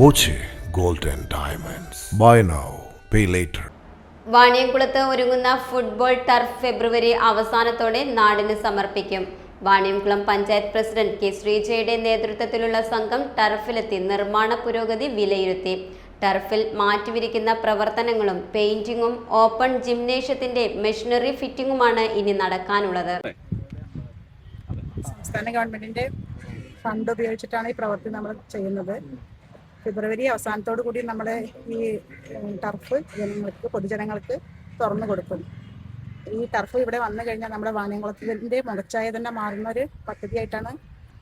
Boche gold and diamonds. Buy now pay later വാണിയംകുളത്ത് ഒരുങ്ങുന്ന football turf ഫെബ്രുവരി അവസാനത്തോടെ നാടിന് സമർപ്പിക്കും. വാണിയംകുളം പഞ്ചായത്ത് പ്രസിഡന്റ് കെ ശ്രീജയുടെ നേതൃത്വത്തിലുള്ള സംഘം ടർഫിലെത്തി നിർമ്മാണ പുരോഗതി വിലയിരുത്തി. ടർഫിൽ മാറ്റിവിരിക്കുന്ന പ്രവർത്തനങ്ങളും പെയിന്റിങ്ങും ഓപ്പൺ ജിംനേഷ്യത്തിന്റെ മെഷീനറി ഫിറ്റിംഗുമാണ് ഇനി നടക്കാനുള്ളത്. സംസ്ഥാന ഗവൺമെന്റിന്റെ ഫണ്ട് ഉപയോഗിച്ചിട്ടാണ് ഈ പ്രവൃത്തി നമ്മൾ ചെയ്യുന്നത്. ഫെബ്രുവരി അവസാനത്തോടു കൂടി നമ്മൾ ഈ ടർഫ് ജനങ്ങൾക്ക് പൊതുജനങ്ങൾക്ക് തുറന്നു കൊടുക്കും. ഈ ടർഫ് ഇവിടെ വന്നു കഴിഞ്ഞാൽ നമ്മുടെ വാനംകുളത്തിന്റെ മുഖച്ചായ തന്നെ മാറുന്ന ഒരു പദ്ധതിയായിട്ടാണ്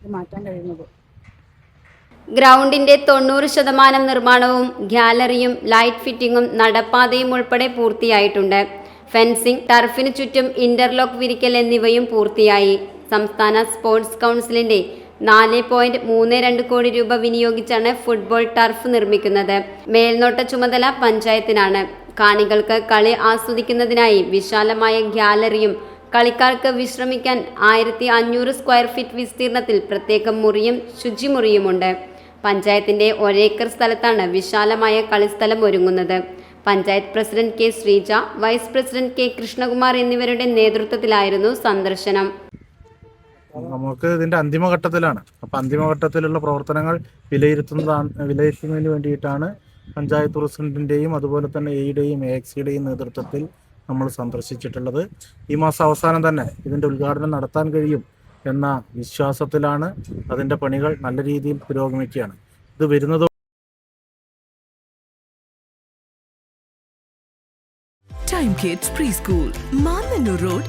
ഇത് മാറ്റാൻ കഴിയുന്നത്. ഗ്രൗണ്ടിന്റെ തൊണ്ണൂറ് ശതമാനം നിർമ്മാണവും ഗ്യാലറിയും ലൈറ്റ് ഫിറ്റിംഗും നടപ്പാതയും ഉൾപ്പെടെ പൂർത്തിയായിട്ടുണ്ട്. ഫെൻസിംഗ് ടർഫിന് ചുറ്റും ഇന്റർലോക്ക് വിരിക്കൽ എന്നിവയും പൂർത്തിയായി. സംസ്ഥാന സ്പോർട്സ് കൗൺസിലിന്റെ നാല് പോയിന്റ് മൂന്ന് രണ്ട് കോടി രൂപ വിനിയോഗിച്ചാണ് ഫുട്ബോൾ ടർഫ് നിർമ്മിക്കുന്നത്. മേൽനോട്ട ചുമതല പഞ്ചായത്തിനാണ്. കാണികൾക്ക് കളി ആസ്വദിക്കുന്നതിനായി വിശാലമായ ഗ്യാലറിയും കളിക്കാർക്ക് വിശ്രമിക്കാൻ ആയിരത്തി അഞ്ഞൂറ് സ്ക്വയർ ഫീറ്റ് വിസ്തീർണത്തിൽ പ്രത്യേക മുറിയും ശുചിമുറിയുമുണ്ട്. പഞ്ചായത്തിന്റെ ഒരേക്കർ സ്ഥലത്താണ് വിശാലമായ കളിസ്ഥലം ഒരുങ്ങുന്നത്. Panchayat president K Sreeja vice president K Krishnakumar എന്നിവരുടെ നേതൃത്വത്തിലായിരുന്നു സന്ദർശനം. നമുക്ക് ഇതിന്റെ അന്തിമഘട്ടത്തിലാണ്. അപ്പൊ അന്തിമഘട്ടത്തിലുള്ള പ്രവർത്തനങ്ങൾ വിലയിരുത്തുന്നതാണ് വിലയിരുത്തുന്നതിന് വേണ്ടിയിട്ടാണ് പഞ്ചായത്ത് പ്രസിഡന്റിന്റെയും അതുപോലെ തന്നെ എയുടെയും എ എക്സിയുടെയും നേതൃത്വത്തിൽ നമ്മൾ സന്ദർശിച്ചിട്ടുള്ളത്. ഈ മാസം അവസാനം തന്നെ ഇതിന്റെ ഉദ്ഘാടനം നടത്താൻ കഴിയും എന്ന വിശ്വാസത്തിലാണ് അതിന്റെ പണികൾ നല്ല രീതിയിൽ പുരോഗമിക്കുകയാണ്. ഇത് വരുന്നത് time kids preschool road